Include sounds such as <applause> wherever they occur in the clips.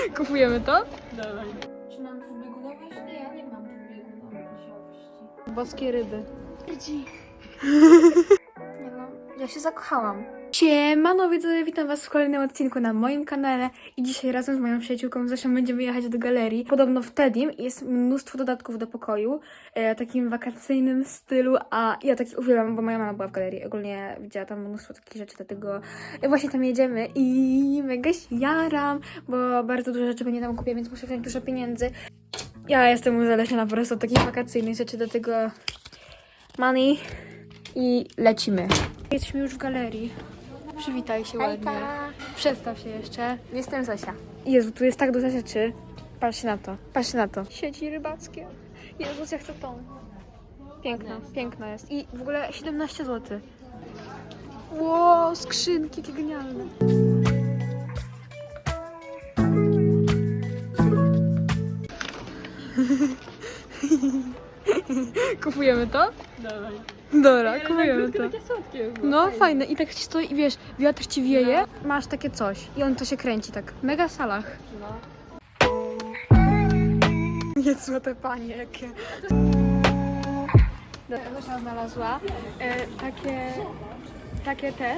<laughs> Kupujemy to? Czy mam dwubiegunowość? Nie, ja nie mam dwubiegunowości. Boskie ryby. <laughs> Nie no, ja się zakochałam. Siemano widzowie, witam was w kolejnym odcinku na moim kanale i dzisiaj razem z moją przyjaciółką Zosią będziemy jechać do galerii. Podobno w Tedim jest mnóstwo dodatków do pokoju, e, takim wakacyjnym stylu, a ja taki uwielbiam, bo moja mama była w galerii, ogólnie widziała tam mnóstwo takich rzeczy, dlatego e, właśnie tam jedziemy i mega się jaram, bo bardzo dużo rzeczy będzie tam kupię, więc muszę wziąć dużo pieniędzy. Ja jestem uzależniona po prostu od takich wakacyjnych rzeczy, dlatego money i lecimy. Jesteśmy już w galerii. Przywitaj się ładnie. Przedstaw się jeszcze. Jestem Zosia. Jezu, tu jest tak dużo rzeczy. Patrzcie na to. Patrzcie na to. Sieci rybackie. Jezus, ja chcę tą. Piękna, piękna jest. I w ogóle 17 zł. Ło, skrzynki, jakie genialne. <laughs> Kupujemy to? Dawaj. Dobra, kupujemy to. Takie słodkie. No fajne i tak ci stoi i wiesz, wiatr ci wieje, masz takie coś i on to się kręci tak. Mega salach. No. Nie złote panie jakie. Zosia znalazła e, takie, takie te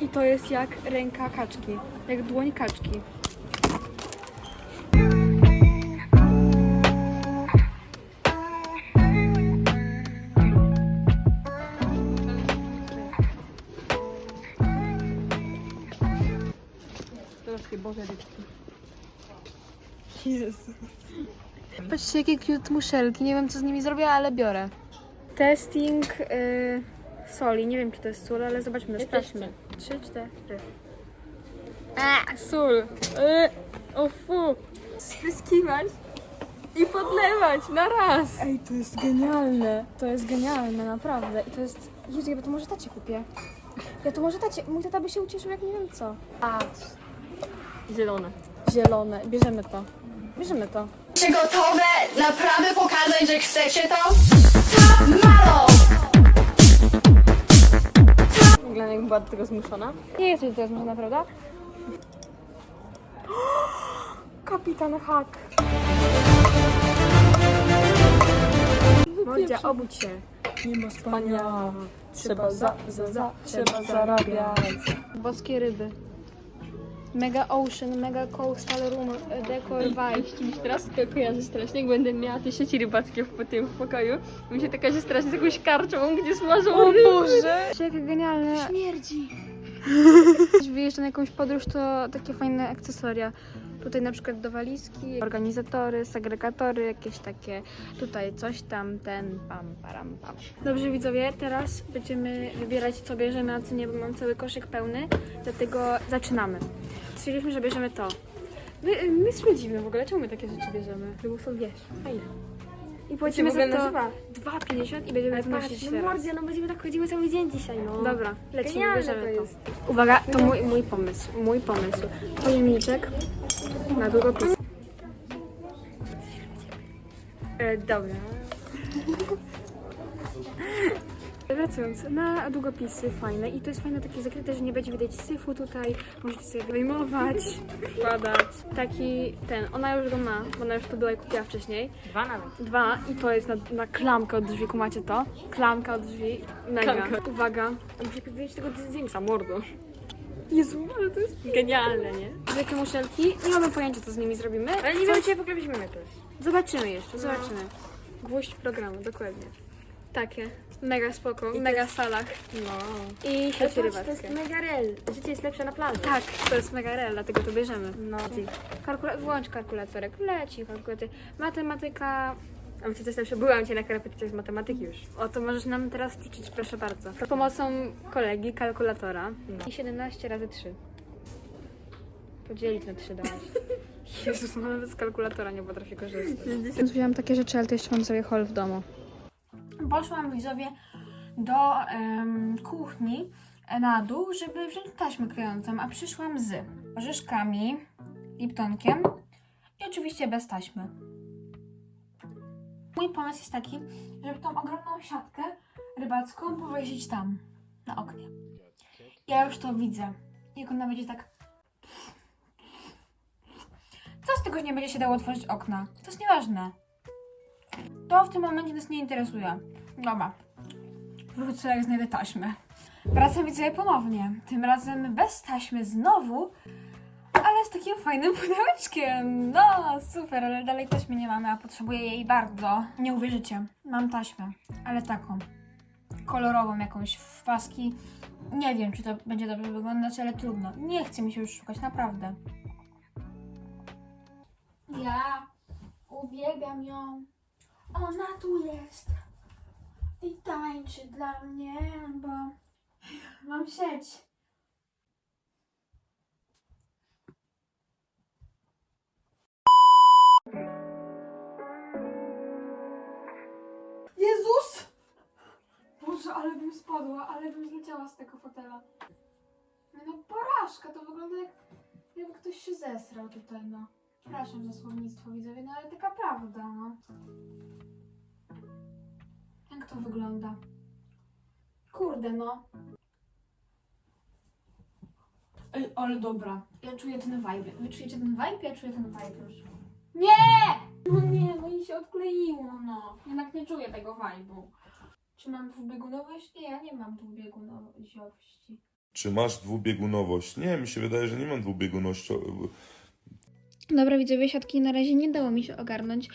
i to jest jak ręka kaczki, jak dłoń kaczki. Boże rybki. Jezu. Patrzcie jakie cute muszelki, nie wiem co z nimi zrobię, ale biorę. Testing y, soli, nie wiem czy to jest sól, ale zobaczmy, Ja sprawdźmy. Trzy, cztery. A, sól. Y, o fu. Spryskiwać i podlewać na raz. Ej, to jest genialne. To jest genialne, naprawdę. I to jest... Jezu, ja to może tacie kupię. Ja to może tacie... Mój tata by się ucieszył jak nie wiem co. Patrz. Zielone. Zielone. Bierzemy to. Bierzemy to. Czy gotowe naprawdę pokazać, że chcecie to? Malo! Wygląda jakby była do tego zmuszona. Nie jesteś teraz można, prawda? <gasps> Kapitan Hack. Mordzia, obudź się. Nie ma Spania. Trzeba za, za, za, trzeba zarabiać. Boskie ryby. Mega Ocean, Mega Coastal Room, e, Decor Vibe. Mi się teraz tylko kojarzy strasznie, jak będę miała te sieci rybackie w tym w pokoju. Mi się taka się strasznie z jakąś karczą, gdzie smażą ryby. Boże! Jakie genialne. Śmierdzi. Wyjeżdża na jakąś podróż, to takie fajne akcesoria. Tutaj na przykład do walizki, organizatory, segregatory, jakieś takie, tutaj coś tam, ten, pam, param, pam. Dobrze widzowie, teraz będziemy wybierać co bierzemy na cenie, bo mam cały koszyk pełny, dlatego zaczynamy. Stwierdziliśmy, że bierzemy to. My, my sprawdzimy w ogóle, czemu my takie rzeczy bierzemy? Są, wiesz, fajne. I płacimy za to nazywa? 2,50 i będziemy to nosić teraz. no będziemy tak chodziły cały dzień dzisiaj, no. Dobra, lecimy, Genialne bierzemy to to. jest. Uwaga, to mój, mój pomysł, mój pomysł. Pojemniczek na długopis. E, dobra. <laughs> Wracając, na długopisy fajne i to jest fajne takie zakryte, że nie będzie widać syfu tutaj, możecie sobie wyjmować, <laughs> wkładać. Taki ten, ona już go ma, bo ona już to była i kupiła wcześniej. Dwa nawet. Dwa i to jest na, na klamkę od drzwi, kumacie to? Klamka od drzwi, mega. Klamka. Uwaga. Muszę powiedzieć tego zdjęcia, mordo. Jezu, ale to jest Genialne, nie? Jakie muszelki? Nie mamy pojęcia, co z nimi zrobimy. Ale nie wiem, czy je w ogóle weźmiemy też. Zobaczymy jeszcze, zobaczymy. Gwóźdź programu, dokładnie. Takie. Mega spoko, mega salach. No. I sieci to rybackie. jest mega real. Życie jest lepsze na plaży. Tak, to jest mega real, dlatego to bierzemy. No. Kalkula- włącz kalkulatorek, leci kalkulator. Matematyka. A wiecie, co jest lepsze? Byłam cię na korepetycjach z matematyki już. O, to możesz nam teraz ćwiczyć, proszę bardzo. Z pomocą kolegi, kalkulatora. No. I 17 razy 3. Podzielić na 3 dałaś. <laughs> Jezus, no nawet z kalkulatora nie potrafię korzystać. Wziąłam takie rzeczy, ale to jeszcze mam sobie hol w domu. Poszłam widzowie do kuchni na dół, żeby wziąć taśmę klejącą, a przyszłam z orzeszkami, liptonkiem i oczywiście bez taśmy. Mój pomysł jest taki, żeby tą ogromną siatkę rybacką powiesić tam, na oknie. Ja już to widzę. Jak ona będzie tak tego, że nie będzie się dało otworzyć okna? To jest nieważne. To w tym momencie nas nie interesuje. Dobra. Wrócę, jak znajdę taśmę. Wracam widzę ponownie. Tym razem bez taśmy znowu, ale z takim fajnym <laughs> pudełeczkiem. No, super, ale dalej taśmy nie mamy, a potrzebuję jej bardzo. Nie uwierzycie, mam taśmę, ale taką. Kolorową jakąś w paski. Nie wiem, czy to będzie dobrze wyglądać, ale trudno. Nie chce mi się już szukać, naprawdę. Ja uwielbiam ją. Ona tu jest. I tańczy dla mnie, bo mam sieć. Jezus! Boże, ale bym spadła, ale bym zleciała z tego fotela. No porażka, to wygląda jak jakby ktoś się zesrał tutaj, no. Przepraszam za słownictwo widzowie, no ale taka prawda, no. Jak to wygląda? Kurde, no. Ej, ale dobra. Ja czuję ten vibe. Wy czujecie ten vibe? Ja czuję ten vibe już. Nie! No nie, no i się odkleiło, no. Jednak nie czuję tego vibe'u. Czy mam dwubiegunowość? Nie, ja nie mam dwubiegunowości. Czy masz dwubiegunowość? Nie, mi się wydaje, że nie mam dwubiegunowości. Dobra, widzowie, siatki na razie nie dało mi się ogarnąć.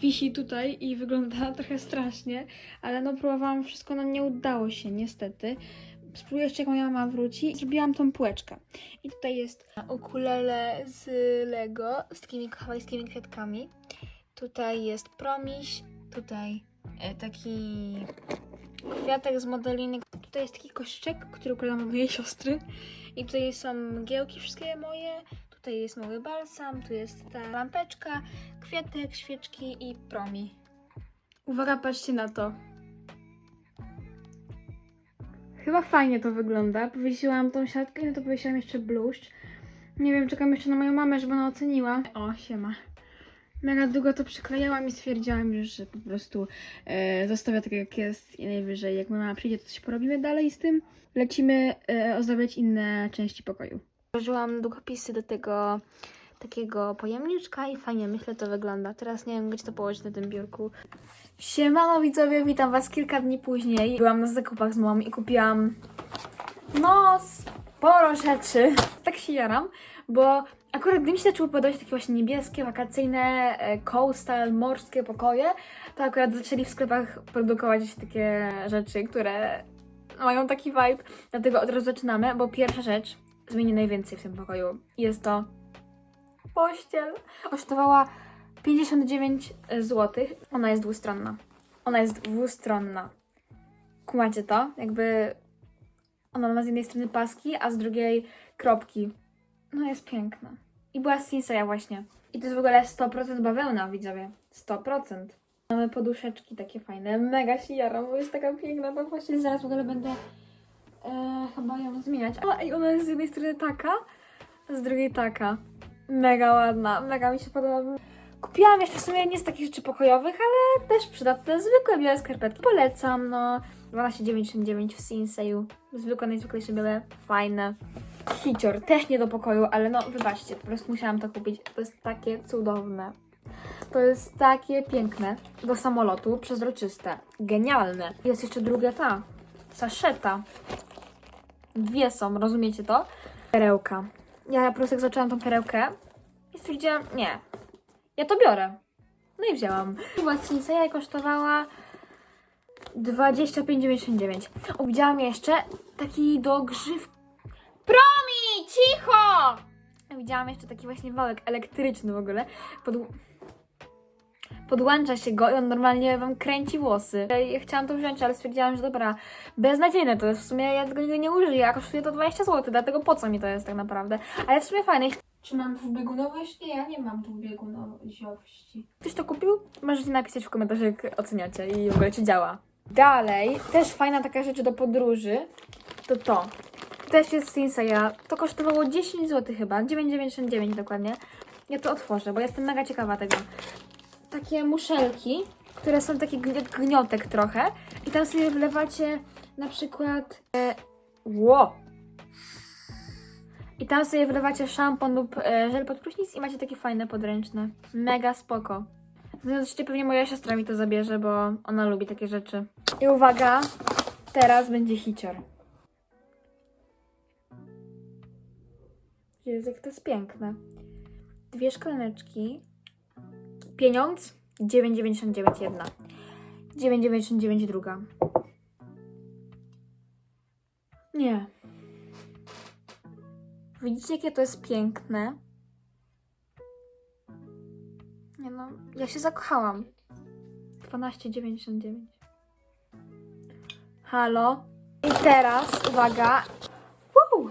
Wisi tutaj i wygląda <laughs> trochę strasznie, ale no próbowałam wszystko, no nie udało się niestety. Spróbuję jeszcze, jak moja mama wróci. Zrobiłam tą półeczkę. I tutaj jest ukulele z Lego, z takimi hawajskimi kwiatkami. Tutaj jest promiś, tutaj e, taki kwiatek z modeliny. Tutaj jest taki koszyczek, który układam od mojej siostry. I tutaj są mgiełki wszystkie moje. Tutaj jest mały balsam, tu jest ta lampeczka, kwiatek, świeczki i promi. Uwaga, patrzcie na to. Chyba fajnie to wygląda. Powiesiłam tą siatkę i no to powiesiłam jeszcze bluszcz. Nie wiem, czekam jeszcze na moją mamę, żeby ona oceniła. O, siema. Mega długo to przyklejałam i stwierdziłam że po prostu e, zostawię tak jak jest i najwyżej jak moja mama przyjdzie, to coś porobimy dalej z tym. Lecimy e, ozdabiać inne części pokoju. Włożyłam długopisy do tego takiego pojemniczka i fajnie, myślę, to wygląda. Teraz nie wiem, gdzie to położyć na tym biurku. Siemano widzowie, witam was kilka dni później. Byłam na zakupach z mamą i kupiłam no sporo rzeczy. <laughs> Tak się jaram, bo akurat gdy mi się zaczęły podobać takie właśnie niebieskie, wakacyjne, e, coastal, morskie pokoje, to akurat zaczęli w sklepach produkować takie rzeczy, które mają taki vibe. Dlatego od razu zaczynamy, bo pierwsza rzecz zmieni najwięcej w tym pokoju. Jest to pościel. Kosztowała 59 zł. Ona jest dwustronna. Ona jest dwustronna. Kumacie to? Jakby ona ma z jednej strony paski, a z drugiej kropki. No jest piękna. I była z Sinseya właśnie. I to jest w ogóle 100% bawełna, widzowie. 100%. Mamy poduszeczki takie fajne. Mega się jaram, bo jest taka piękna ta pościel. Zaraz w ogóle będę e, chyba ją zmieniać. O, i ona jest z jednej strony taka, a z drugiej taka. Mega ładna, mega mi się podoba. Kupiłam jeszcze w sumie nie z takich rzeczy pokojowych, ale też przydatne, zwykłe białe skarpetki. Polecam, no. 12,99 w Sinseyu. Zwykłe, najzwyklejsze białe, fajne. Hicior, też nie do pokoju, ale no wybaczcie, po prostu musiałam to kupić. To jest takie cudowne. To jest takie piękne. Do samolotu, przezroczyste. Genialne. Jest jeszcze druga ta, saszeta. Dwie są, rozumiecie to? Perełka. Ja po prostu jak zaczęłam tą perełkę i stwierdziłam, nie, ja to biorę. No i wzięłam. Chyba Sinseya kosztowała 25,99. O, widziałam jeszcze taki do grzyw... Promi! Cicho! Widziałam jeszcze taki właśnie wałek elektryczny w ogóle. Pod... Podłącza się go i on normalnie wam kręci włosy. Ja chciałam to wziąć, ale stwierdziłam, że dobra, beznadziejne to jest. W sumie ja tego nigdy nie użyję, a kosztuje to 20 zł, dlatego po co mi to jest tak naprawdę? Ale w sumie fajne. Czy mam dwubiegunowość? Nie, ja nie mam dwubiegunowości. Ktoś to kupił? Możecie napisać w komentarzu, jak oceniacie i w ogóle czy działa. Dalej, też fajna taka rzecz do podróży, to to. Też jest Sinseya. To kosztowało 10 zł chyba, 9,99 dokładnie. Ja to otworzę, bo jestem mega ciekawa tego. Takie muszelki, które są takie gni- gniotek trochę i tam sobie wlewacie na przykład... E! I tam sobie wlewacie szampon lub e, żel pod prysznic i macie takie fajne podręczne. Mega spoko. Zresztą pewnie moja siostra mi to zabierze, bo ona lubi takie rzeczy. I uwaga, teraz będzie hicior. Jezu, jak to jest piękne. Dwie szklaneczki. Pieniądz 9,99 jedna. 9,99 druga. Nie. Widzicie, jakie to jest piękne? Nie no, ja się zakochałam. 12,99. Halo? I teraz, uwaga. Woo!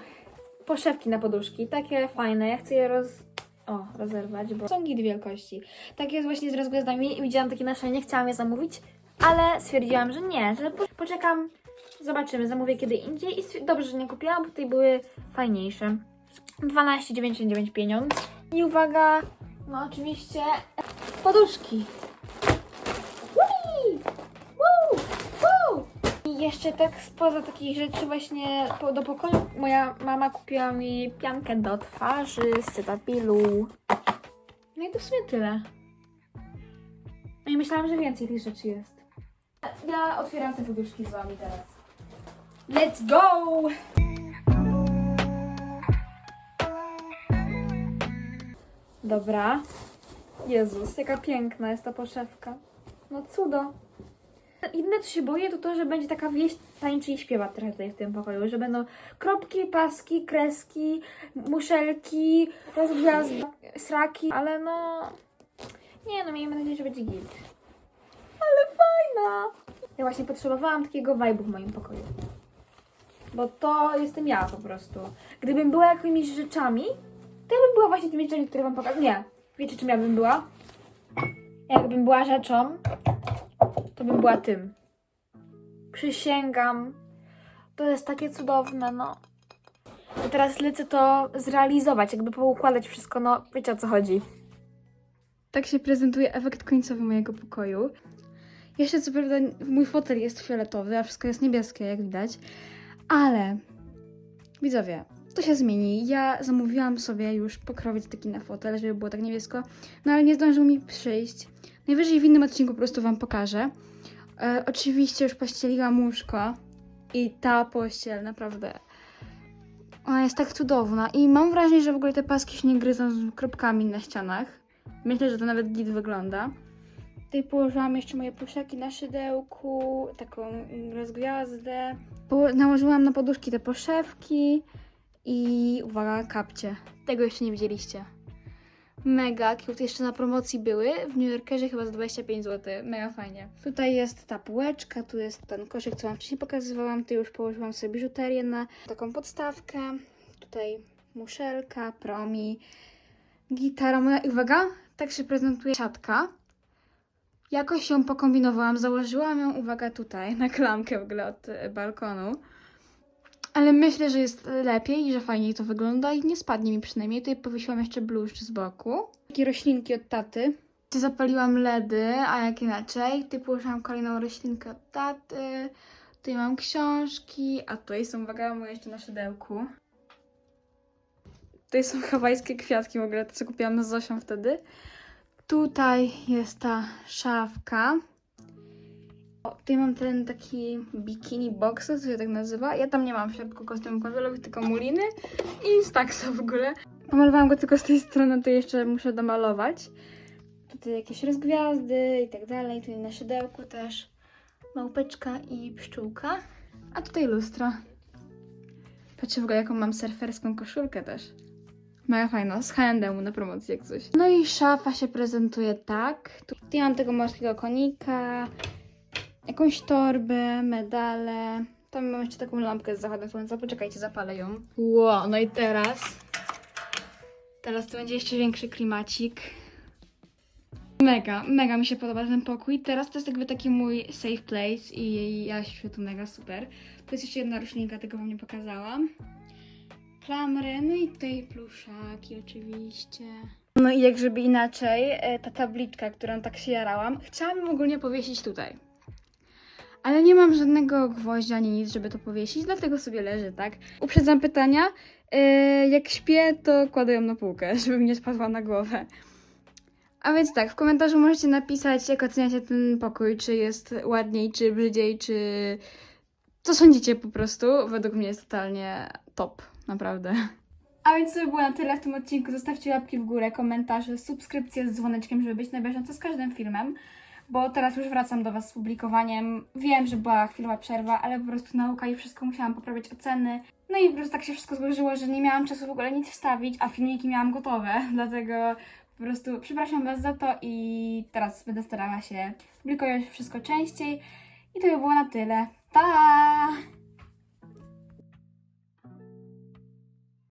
Poszewki na poduszki, takie fajne. Ja chcę je roz... O, rozerwać, bo są git wielkości. Takie jest właśnie z rozgwiazdami i widziałam takie na nie chciałam je zamówić, ale stwierdziłam, że nie, że po- poczekam, zobaczymy, zamówię kiedy indziej i dobrze, że nie kupiłam, bo tutaj były fajniejsze. 12,99 pieniądz. I uwaga, no oczywiście poduszki. Jeszcze tak spoza takich rzeczy właśnie po, do pokoju moja mama kupiła mi piankę do twarzy z cytapilu. No i to w sumie tyle. No i myślałam, że więcej tych rzeczy jest. Ja otwieram te poduszki z wami teraz. Let's go! Dobra. Jezus, jaka piękna jest ta poszewka. No cudo. Inne co się boję to to, że będzie taka wieś tańczy i śpiewa trochę tutaj w tym pokoju, że będą kropki, paski, kreski, muszelki, rozgwiazdy, sraki, ale no... Nie no, miejmy nadzieję, że będzie git. Ale fajna! Ja właśnie potrzebowałam takiego vibe'u w moim pokoju. Bo to jestem ja po prostu. Gdybym była jakimiś rzeczami, to ja bym była właśnie tymi rzeczami, które wam pokażę. Nie. Wiecie, czym ja bym była? Jakbym była rzeczą, to bym była tym. Przysięgam. To jest takie cudowne, no. I teraz lecę to zrealizować, jakby poukładać wszystko, no wiecie o co chodzi. Tak się prezentuje efekt końcowy mojego pokoju. Jeszcze co prawda mój fotel jest fioletowy, a wszystko jest niebieskie, jak widać. Ale widzowie, to się zmieni. Ja zamówiłam sobie już pokrowiec taki na fotel, żeby było tak niebiesko, no ale nie zdążył mi przyjść. Najwyżej w innym odcinku po prostu wam pokażę. E, oczywiście już pościeliłam łóżko i ta pościel naprawdę ona jest tak cudowna i mam wrażenie, że w ogóle te paski się nie gryzą z kropkami na ścianach. Myślę, że to nawet git wygląda. Tutaj położyłam jeszcze moje puszeki na szydełku, taką rozgwiazdę. Po, nałożyłam na poduszki te poszewki i uwaga, kapcie. Tego jeszcze nie widzieliście. Mega cute. Jeszcze na promocji były w New Yorkerze chyba za 25 zł. Mega fajnie. Tutaj jest ta półeczka, tu jest ten koszyk, co wam wcześniej pokazywałam. Tu już położyłam sobie biżuterię na taką podstawkę. Tutaj muszelka, promi, gitara moja. Uwaga, tak się prezentuje siatka. Jakoś ją pokombinowałam, założyłam ją, uwaga, tutaj, na klamkę w ogóle od e, balkonu. Ale myślę, że jest lepiej i że fajniej to wygląda i nie spadnie mi przynajmniej. Tutaj powiesiłam jeszcze bluszcz z boku. Takie roślinki od taty. Tutaj Zapaliłam ledy, a jak inaczej. Tutaj położyłam kolejną roślinkę od taty. Tutaj mam książki, a tutaj są, uwaga, moje jeszcze na szydełku. Tutaj są hawajskie kwiatki w ogóle, to co kupiłam z Zosią wtedy. Tutaj jest ta szafka. O, tutaj mam ten taki bikini box, co się tak nazywa. Ja tam nie mam w środku kostiumu kąpielowych, tylko muliny i staksa w ogóle. Pomalowałam go tylko z tej strony, to jeszcze muszę domalować. Tutaj jakieś rozgwiazdy i tak dalej. Tutaj na szydełku też małpeczka i pszczółka. A tutaj lustro. Patrzcie w ogóle jaką mam surferską koszulkę też. Mega fajna, z H&M na promocji jak coś. No i szafa się prezentuje tak. Tu- Tutaj mam tego morskiego konika, jakąś torbę, medale. Tam mam jeszcze taką lampkę z zachodem słońca. Poczekajcie, zapalę ją. Wow, no i teraz... Teraz to będzie jeszcze większy klimacik. Mega, mega mi się podoba ten pokój. Teraz to jest jakby taki mój safe place i ja się tu mega super. To jest jeszcze jedna roślinka, tego wam nie pokazałam. Klamry, no i tutaj pluszaki oczywiście. No i jak żeby inaczej, e, ta tabliczka, którą tak się jarałam, chciałam ją ogólnie powiesić tutaj. Ale nie mam żadnego gwoździa ani nic, żeby to powiesić, dlatego sobie leży, tak? Uprzedzam pytania. Yy, jak śpię, to kładę ją na półkę, <laughs> żeby mi nie spadła na głowę. A więc tak, w komentarzu możecie napisać, jak oceniacie ten pokój, czy jest ładniej, czy brzydziej, czy... Co sądzicie po prostu? Według mnie jest totalnie top, naprawdę. A więc to by było na tyle w tym odcinku. Zostawcie łapki w górę, komentarze, subskrypcje z dzwoneczkiem, żeby być na bieżąco z każdym filmem. Bo teraz już wracam do Was z publikowaniem. Wiem, że była chwilowa przerwa, ale po prostu nauka i wszystko musiałam poprawiać oceny. No i po prostu tak się wszystko złożyło, że nie miałam czasu w ogóle nic wstawić, a filmiki miałam gotowe. <laughs> Dlatego po prostu przepraszam Was za to i teraz będę starała się publikować wszystko częściej. I to by było na tyle. Pa!